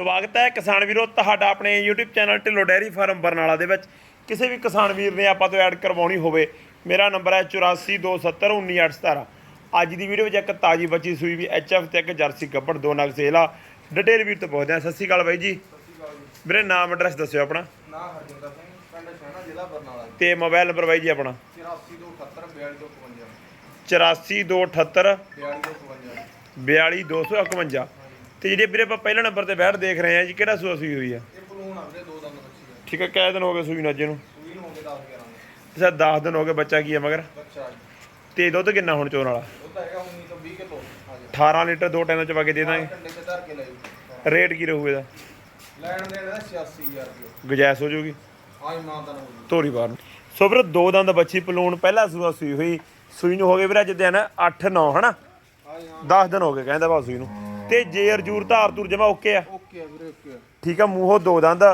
ਸਵਾਗਤ ਹੈ ਕਿਸਾਨ ਵੀਰੋ ਤੁਹਾਡਾ ਆਪਣੇ YouTube channel Dhillon dairy farm Barnala ਦੇ ਵਿੱਚ। ਕਿਸੇ ਵੀ ਕਿਸਾਨ ਵੀਰ ਨੇ ਆਪਾਂ ਤੋਂ ਐਡ ਕਰਵਾਉਣੀ ਹੋਵੇ ਮੇਰਾ ਨੰਬਰ ਹੈ 8427191817 ਅੱਜ ਦੀ ਵੀਡੀਓ ਵਿੱਚ ਇੱਕ ਤਾਜੀ ਬੱਚੀ ਸੂਈ ਵੀ ਐਚਐਫ ਤੇ ਇੱਕ ਜਰਸੀ ਗੱਬੜ ਦੋ ਨਗ ਸੇਲ। ਡਿਟੇਲ ਵੀਰ ਤੋਂ ਪੁੱਛਦੇ ਆ ਸਤਿ ਸ਼੍ਰੀ ਅਕਾਲ ਬਾਈ ਜੀ। ਵੀਰੇ ਨਾਮ ਐਡਰੈਸ ਦੱਸਿਓ ਆਪਣਾ। ਨਾ ਹਰਜਿੰਦਰ ਸਿੰਘ ਪਿੰਡ ਸ਼ਹਿਣਾ ਜ਼ਿਲ੍ਹਾ ਬਰਨਾਲਾ। ਤੇ ਮੋਬਾਈਲ ਨੰਬਰ ਬਾਈ ਜੀ ਆਪਣਾ। 84 ਤੋਂ 78 42 8428 ਤੋਂ 52 42 ਤੋਂ 52 42251 ਤੇ ਜਿਹੜੇ ਵੀਰੇ ਆਪਾਂ ਪਹਿਲਾ ਨੰਬਰ ਤੇ ਬੈਠ ਦੇਖ ਰਹੇ ਆ ਜੀ ਕਿਹੜਾ ਸੂਆ ਸੂਈ ਹੋਈ ਆ? ਇਹ ਬਲੂਨ ਆਉਂਦੇ ਦੋ ਦੰਦ ਬੱਚੀ ਦਾ ਠੀਕ ਹੈ ਕਿੰਨੇ ਦਿਨ ਹੋ ਗਏ ਸੂਈ ਨੂੰ ਅੱਜ ਨੂੰ ਸੂਈ ਨੂੰ ਹੋ ਗਏ 10 11 ਦੇ ਅੱਛਾ 10 ਦਿਨ ਹੋ ਗਏ ਬੱਚਾ ਕੀ ਹੈ ਮਗਰ? ਬੱਚਾ ਜੀ। ਤੇ ਦੁੱਧ ਕਿੰਨਾ ਹੁਣ ਚੋਣ ਵਾਲਾ? ਉਹ ਤਾਂ ਹੈਗਾ 19 ਤੋਂ 20 ਕਿਲੋ। ਹਾਂਜੀ। 18 ਲੀਟਰ ਦੋ ਟਾਈਮ ਚ ਪਾ ਕੇ ਦੇ ਦਾਂਗੇ। ਕੰਡੇ ਤੇ ਧਰ ਕੇ ਲੈ ਜੀ। ਰੇਟ ਕੀ ਰਹੂ ਇਹਦਾ? ਲੈਣ ਦੇ ਦਾ 86000 ਰੁਪਏ। ਗੁਜਾਇਸ਼ ਹੋ ਜੂਗੀ ਆਈ ਮਾਂ ਦਾ ਹੋ ਜੀ ਤੋਰੀ ਬਾਰ ਨੂੰ। ਸੋ ਵੀਰ ਦੋ ਦੰਦ ਬੱਚੀ ਪਲੂਣ ਪਹਿਲਾ ਸੂਆ ਸੂਈ ਹੋਈ। ਸੂਈ ਨੂੰ ਹੋ ਗਏ ਵੀਰ ਅੱਜ ਦਿਨ 8 9 ਹਨਾ? ਆਈ ਹਾਂ। 10 ਦਿਨ ਹੋ ਗਏ ਕਹਿੰਦਾ ਬਾ ਸੂਈ ਨੂੰ। ਤੇ ਜੇਰ ਜੂਰ ਧਾਰ ਤੂਰ ਜਮਾ ਓਕੇ ਆ। ਓਕੇ ਆ ਵੀਰੇ ਓਕੇ ਆ। ਠੀਕ ਆ ਮੂੰਹੋਂ ਦੋ ਦੰਦ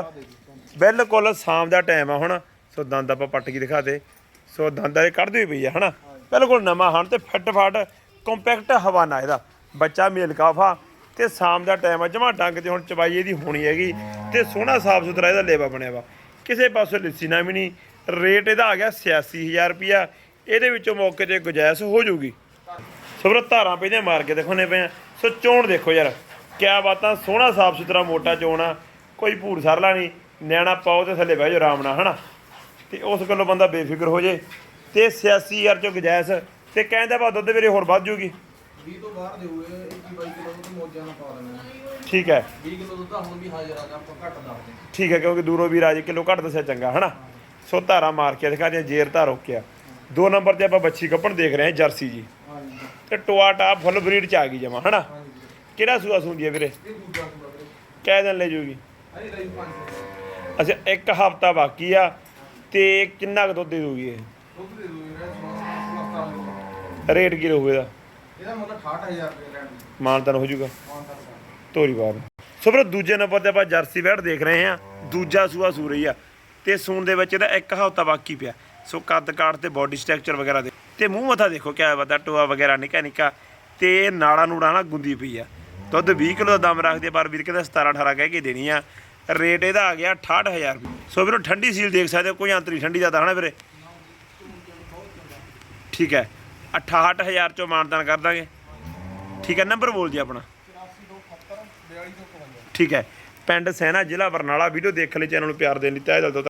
ਬਿਲਕੁਲ ਸ਼ਾਮ ਦਾ ਟਾਈਮ ਆ ਹੁਣ। ਸੋ ਦੰਦ ਆਪਾਂ ਪੱਟ ਕੇ ਦਿਖਾ ਦੇ। ਸੋ ਦੰਦਾਂ ਇਹ ਕੱਢਦੀ ਪਈ ਆ ਹਨਾ? ਬਿਲਕੁਲ ਨਵਾਂ ਹਨ ਤੇ ਫਿੱਟ ਫਾਟ ਕੰਪੈਕਟ ਹਵਾਨਾ ਇਹਦਾ। ਬੱਚਾ ਮੇਲ ਕਾਫਾ ਤੇ ਸ਼ਾਮ ਦਾ ਟਾਈਮ ਆ ਜਮਾ ਡੰਗ ਤੇ ਹੁਣ ਚਬਾਈ ਇਹਦੀ ਹੋਣੀ ਹੈਗੀ। ਤੇ ਸੋਹਣਾ ਸਾਫ਼ ਸੁਥਰਾ ਇਹਦਾ ਲੇਵਾ ਬਣਿਆ ਵਾ। ਕਿਸੇ ਪਾਸੋਂ ਲਿੱਸੀ ਨਾ ਵੀ ਨਹੀਂ ਰੇਟ ਇਹਦਾ ਆ ਗਿਆ 86000 ਰੁਪਿਆ ਇਹਦੇ ਵਿੱਚੋਂ ਮੌਕੇ ਤੇ ਗੁਜਾਇਸ਼ ਹੋ ਜਾਊਗੀ। ਸਬਰ ਧਾਰਾਂ ਪੈਂਦੇ ਮਾਰ ਕੇ ਦਿਖਾਉਣੇ ਪਏ ਆ। ਸੋ ਚੋਣ ਦੇਖੋ ਯਾਰ ਕਿਆ ਬਾਤਾਂ ਸੋਹਣਾ ਸਾਫ਼ ਸੁਥਰਾ ਮੋਟਾ ਚੋਣ ਆ ਕੋਈ ਭੂਰ ਸਰਲਾ ਨਹੀਂ ਨਿਆਣਾ ਪਾਓ ਤੇ ਥੱਲੇ ਬਹਿ ਜਾਓ ਆਰਾਮ ਨਾਲ ਹਨਾ? ਤੇ ਉਸ ਗੱਲੋਂ ਬੰਦਾ ਬੇਫਿਕਰ ਹੋ ਜੇ ਤੇ 86000 ਚੋਂ ਗੁਜਾਇਸ਼ ਤੇ ਕਹਿੰਦਾ ਬਾ ਦੁੱਧ ਵੀਰੇ ਹੋਰ ਵੱਧ ਜੂਗੀ। 20 ਤੋਂ ਬਾਹਰ ਦੇਊਗੇ 21 22 ਕਿਲੋ ਤੋਂ ਮੋਜਾਂ ਨਾਲ ਪਾ ਦੇਣਾ ਠੀਕ ਹੈ। 20 ਕਿਲੋ ਦੁੱਧ ਹੁਣ ਵੀ ਹਾਜ਼ਰ ਆ ਜਾ ਆਪਾਂ ਘੱਟ ਦੱਸਦੇ ਠੀਕ ਹੈ ਕਿਉਂਕਿ ਦੂਰੋਂ ਵੀ ਰਾਜ ਕਿਲੋ ਘੱਟ ਦੱਸਿਆ ਚੰਗਾ ਹਨਾ? ਸੋ ਧਾਰਾ ਮਾਰ ਕੇ ਦਿਖਾ ਦਿਆਂ ਜੇਰ ਧਾਰ ਰੋਕਿਆ ਦੋ ਨੰਬਰ ਤੇ ਆਪਾਂ ਬੱਚੀ ਕੱਪਣ ਦੇਖ ਰਹੇ ਹਾਂ ਜਰਸੀ ਜੀ। ਤੇ ਟੋਆ ਟਾ ਫੁੱਲ ਬਰੀਡ ਚ ਆ ਗਈ ਜਮਾ ਹਨਾ? ਕਿਹੜਾ ਸੂਆ ਸੁੰਦੀ ਹੈ ਵੀਰੇ? ਕਹਿ ਦਿਨ ਲੈ ਜੂਗੀ। ਅੱਛਾ ਇੱਕ ਹਫਤਾ ਬਾਕੀ ਆ ਤੇ ਕਿੰਨਾ ਕੁ ਦੁੱਧ ਦੇ ਦੂਗੀ ਇਹ? ਦੁੱਧ ਦੇ ਦੂਗੇ ਵੀਰੇ 16 17 ਰੇਟ ਕੀ ਰਹੂ ਇਹਦਾ? ਇਹਦਾ ਮਤਲਬ 68000 ਰੁਪਏ ਮਾਨਤਨ ਹੋ ਜਾਊਗਾ ਧੋਰੀ ਬਾਰ ਸੋ ਫਿਰ ਦੂਜੇ ਨੰਬਰ ਤੇ ਆਪਾਂ ਜਰਸੀ ਬੈੜ ਦੇਖ ਰਹੇ ਆ ਦੂਜਾ ਸੂਆ ਸੂ ਰਹੀ ਆ। ਤੇ ਸੂਣ ਦੇ ਵਿੱਚ ਇਹਦਾ ਇੱਕ ਹਫਤਾ ਬਾਕੀ ਪਿਆ। ਸੋ ਕੱਦ ਕਾਠ ਤੇ ਬਾਡੀ ਸਟਰਕਚਰ ਵਗੈਰਾ ਦੇ ਤੇ ਮੂੰਹ ਮੱਥਾ ਦੇਖੋ, ਕਿਆ ਬਤਾ ਟੋਆ ਵਗੈਰਾ, ਨਿੱਕਾ ਨਿੱਕਾ। ਤੇ ਨਾੜਾ ਨੂੜਾ ਨਾ ਗੁੰਦੀ ਪਈ ਆ। ਦੁੱਧ 20 ਕਿਲੋ ਦਾ ਦਮ ਰੱਖਦੇ ਪਰ ਵੀਰ ਕਹਿੰਦਾ 17 18 ਕਹਿ ਕੇ ਦੇਣੀ ਆ। ਰੇਟ ਇਹਦਾ ਆ ਗਿਆ 68000 ਰੁਪਏ ਸੋ ਵੀਰੋ, ਠੰਡੀ ਸੀਲ ਦੇਖ ਸਕਦੇ ਹੋ, ਕੋਈ ਅੰਤਰੀ ਠੰਡੀ ਦਾ ਤਾਂ ਹਨਾ ਵੀਰੇ? ਠੀਕ ਹੈ 68000 ਚੋਂ ਮਾਨਦਾਨ ਕਰ ਦਾਂਗੇ। ਠੀਕ ਹੈ, ਨੰਬਰ ਬੋਲ ਜੀ ਆਪਣਾ। ਠੀਕ ਹੈ, ਪਿੰਡ ਸੈਨਾ ਜ਼ਿਲ੍ਹਾ ਬਰਨਾਲਾ, ਵੀਡੀਓ ਦੇਖਣ ਲਈ ਚੈਨਲ ਨੂੰ ਪਿਆਰ ਦੇਣ ਲਈ ਤਹਿ ਦਿਲ ਤੋਂ